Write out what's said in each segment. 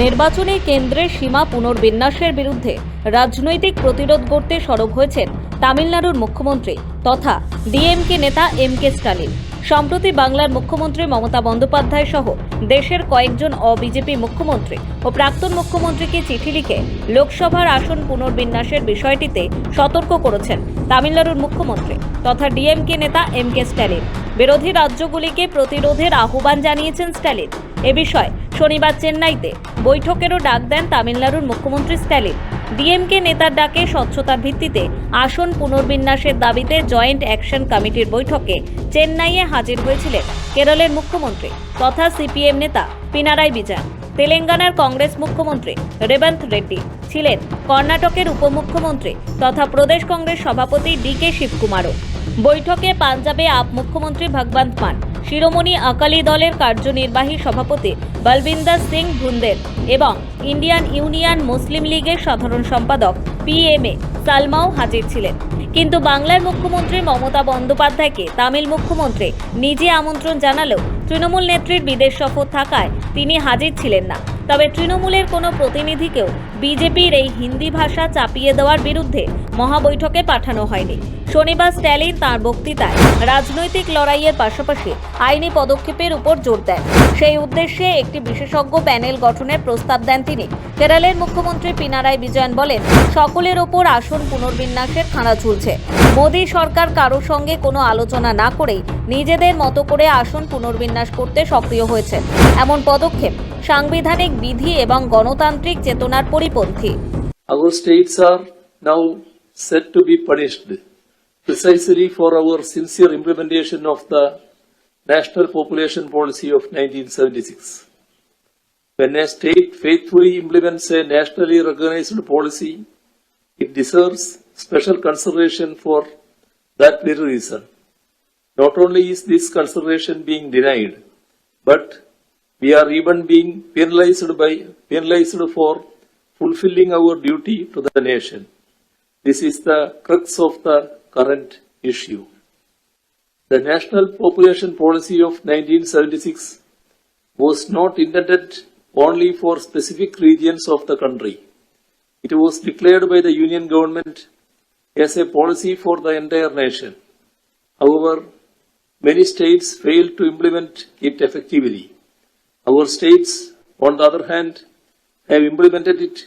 নির্বাচনী কেন্দ্রের সীমা পুনর্বিন্যাসের বিরুদ্ধে রাজনৈতিক প্রতিরোধ করতে সরব হয়েছেন তামিলনাড়ুর মুখ্যমন্ত্রী তথা ডিএমকে নেতা এম কে স্টালিন। সম্প্রতি বাংলার মুখ্যমন্ত্রী মমতা বন্দ্যোপাধ্যায় সহ দেশের কয়েকজন অবিজেপি মুখ্যমন্ত্রী ও প্রাক্তন মুখ্যমন্ত্রীকে চিঠি লিখে লোকসভার আসন পুনর্বিন্যাসের বিষয়টিতে সতর্ক করেছেন তামিলনাড়ুর মুখ্যমন্ত্রী তথা ডিএমকে নেতা এম কে স্ট্যালিন বিরোধী রাজ্যগুলিকে প্রতিরোধের আহ্বান জানিয়েছেন স্ট্যালিন এ বিষয়ে শনিবার চেন্নাইতে বৈঠকেরও ডাক দেন তামিলনাড়ুর মুখ্যমন্ত্রী স্ট্যালিন। ডিএমকে নেতার ডাকে স্বচ্ছতার ভিত্তিতে আসন পুনর্বিন্যাসের দাবিতে জয়েন্ট অ্যাকশন কমিটির বৈঠকে চেন্নাইয়ে হাজির হয়েছিলেন কেরলের মুখ্যমন্ত্রী তথা সিপিএম নেতা পিনারাই বিজয় তেলেঙ্গানার কংগ্রেস মুখ্যমন্ত্রী রেবন্ত রেড্ডি ছিলেন কর্ণাটকের উপমুখ্যমন্ত্রী তথা প্রদেশ কংগ্রেস সভাপতি ডি কে শিবকুমারও। বৈঠকে পাঞ্জাবে আপ মুখ্যমন্ত্রী ভগবন্ত মান শিরোমণি আকালি দলের কার্যনির্বাহী সভাপতি বলবিন্দর সিং ভুন্দের এবং ইন্ডিয়ান ইউনিয়ন মুসলিম লীগের সাধারণ সম্পাদক পি এম এ সালমাও হাজির ছিলেন। কিন্তু বাংলার মুখ্যমন্ত্রী মমতা বন্দ্যোপাধ্যায়কে তামিল মুখ্যমন্ত্রী নিজে আমন্ত্রণ জানালেও তৃণমূল নেত্রীর বিদেশ সফর থাকায় তিনি হাজির ছিলেন না। তবে তৃণমূলের কোনো প্রতিনিধিকেও বিজেপির এই হিন্দি ভাষা চাপিয়ে দেওয়ার বিরুদ্ধে মহাবৈঠকে পাঠানো হয়নি। শনিবার স্ট্যালিন তাঁর বক্তৃতায় রাজনৈতিক লড়াইয়ের পাশাপাশি আইনি পদক্ষেপের উপর জোর দেন। সেই উদ্দেশ্যে একটি বিশেষজ্ঞ প্যানেল গঠনের প্রস্তাব দেন তিনি। কেরালের মুখ্যমন্ত্রী পিনারায় বিজয়ন বলেন, সকলের ওপর আসন পুনর্বিন্যাসের খাঁড়া ঝুলছে করছে মোদী সরকার কারোর সঙ্গে কোনো আলোচনা না করেই নিজেদের মতো করে আসন পুনর্বিন্যাস করতে সক্রিয় হয়েছে এমন পদক্ষেপ সাংবিধানিক বিধি এবং গণতান্ত্রিক চেতনার পরিপন্থী। Our states are now set to be punished precisely for our sincere implementation of the national population policy of nineteen seventy six When a state faithfully implements a nationally recognized policy, it deserves special consideration for that very reason. Not only is this consideration being denied, but we are even being penalized by penalized for fulfilling our duty to the nation. This is the crux of the current issue. The National Population Policy of 1976 was not intended only for specific regions of the country. It was declared by the Union government as a policy for the entire nation. However, many states failed to implement it effectively. Our states, on the other hand, have implemented it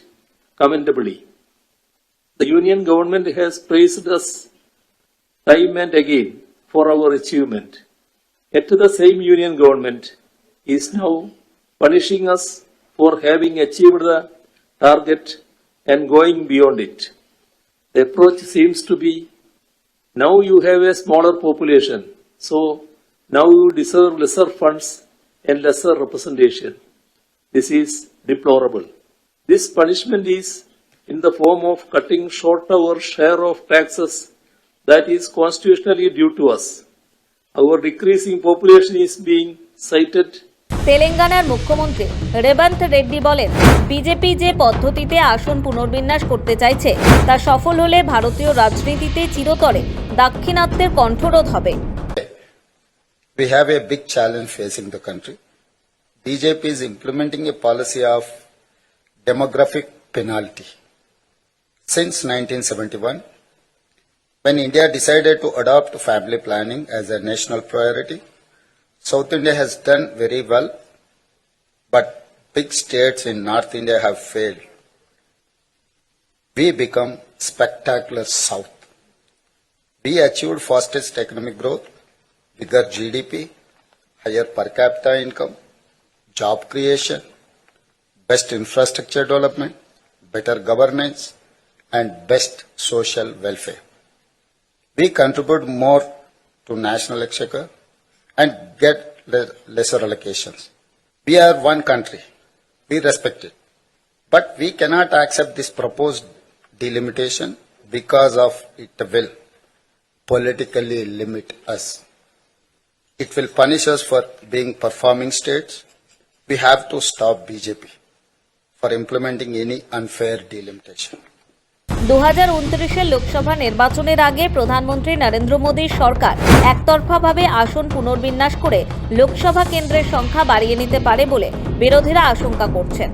commendably. The Union government has praised us time and again for our achievement. Yet the same Union government is now punishing us for having achieved the target and going beyond it. The approach seems to be now you have a smaller population, so now you deserve lesser funds and lesser representation. This is deplorable. This punishment is in the form of cutting short our share of taxes that is constitutionally due to us. Our decreasing population is being cited তেলেঙ্গানার মুখ্যমন্ত্রী রেবন্ত রেড্ডি বলেন BJP যে পদ্ধতিতে আসন পুনর্বিন্যাস করতে চাইছে তা সফল হলে ভারতীয় রাজনীতিতে চিরতরে দাক্ষিণাত্যের কণ্ঠরোধ হবে We have a big challenge facing the country. BJP is implementing a policy of demographic penalty. Since 1971, when India decided to adopt family planning as a national priority, South India has done very well, but big states in North India have failed. We become spectacular South. We achieved fastest economic growth, bigger GDP, higher per capita income, job creation, best infrastructure development, better governance, and best social welfare. We contribute more to national exchequer and get lesser allocations. We are one country. We respect it. But we cannot accept this proposed delimitation because of it will politically limit us. It will punish us for being performing states. We have to stop BJP for implementing any unfair delimitation. দু হাজার লোকসভা নির্বাচনের আগে প্রধানমন্ত্রী নরেন্দ্র মোদীর সরকার একতরফাভাবে আসন পুনর্বিন্যাস করে লোকসভা কেন্দ্রের সংখ্যা বাড়িয়ে নিতে পারে বলে বিরোধীরা আশঙ্কা করছেন।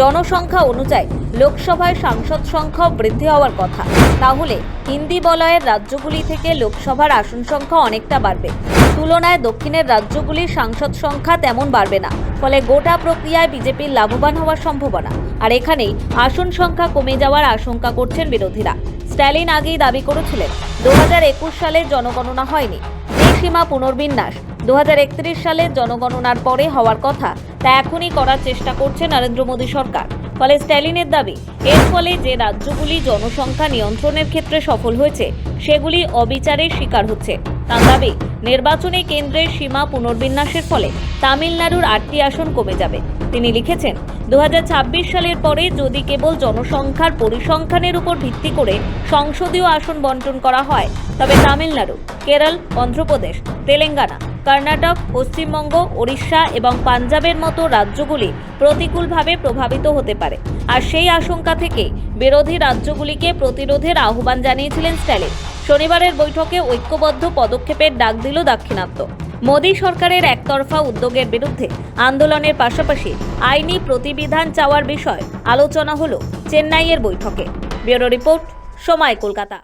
জনসংখ্যা অনুযায়ী লোকসভায় সাংসদ সংখ্যাও বৃদ্ধি হওয়ার কথা। তাহলে হিন্দি বলয়ের রাজ্যগুলি থেকে লোকসভার আসন সংখ্যা অনেকটা বাড়বে। তুলনায় দক্ষিণের রাজ্যগুলির সাংসদ সংখ্যা তেমন বাড়বে না। ফলে গোটা প্রক্রিয়ায় বিজেপির লাভবান হওয়ার সম্ভাবনা। আর এখানেই আসন সংখ্যা কমে যাওয়ার আশঙ্কা করছেন বিরোধীরা। স্ট্যালিন আগেই দাবি করেছিলেন, দু হাজার একুশ সালে জনগণনা হয়নি। যে সীমা পুনর্বিন্যাস, দু হাজার একত্রিশ সালে জনগণনার পরে হওয়ার কথা, তা এখনই করার চেষ্টা করছে নরেন্দ্র মোদী সরকার। ফলে স্ট্যালিনের দাবি, এর ফলে যে রাজ্যগুলি জনসংখ্যা নিয়ন্ত্রণের ক্ষেত্রে সফল হয়েছে, সেগুলি অবিচারের শিকার হচ্ছে। তার দাবি, নির্বাচনী কেন্দ্রের সীমা পুনর্বিন্যাসের ফলে তামিলনাড়ুর আটটি আসন কমে যাবে। তিনি লিখেছেন দু হাজার ছাব্বিশ সালের পরে যদি কেবল জনসংখ্যার পরিসংখ্যানের উপর ভিত্তি করে সংসদীয় আসন বন্টন করা হয়, তবে তামিলনাড়ু, কেরল, অন্ধ্রপ্রদেশ, তেলেঙ্গানা, কর্ণাটক, পশ্চিমবঙ্গ, ওড়িশা এবং পাঞ্জাবের মতো রাজ্যগুলি প্রতিকূলভাবে প্রভাবিত হতে পারে। আর সেই আশঙ্কা থেকে বিরোধী রাজ্যগুলিকে প্রতিরোধের আহ্বান জানিয়েছিলেন স্ট্যালিন। শনিবারের বৈঠকে ঐক্যবদ্ধ পদক্ষেপের ডাক দিল দাক্ষিণাত্য। মোদী সরকারের একতরফা উদ্যোগের বিরুদ্ধে আন্দোলনের পাশাপাশি আইনি প্রতিবিধান চাওয়ার বিষয় আলোচনা হল চেন্নাইয়ের বৈঠকে। ব্যুরো রিপোর্ট, সময় কলকাতা।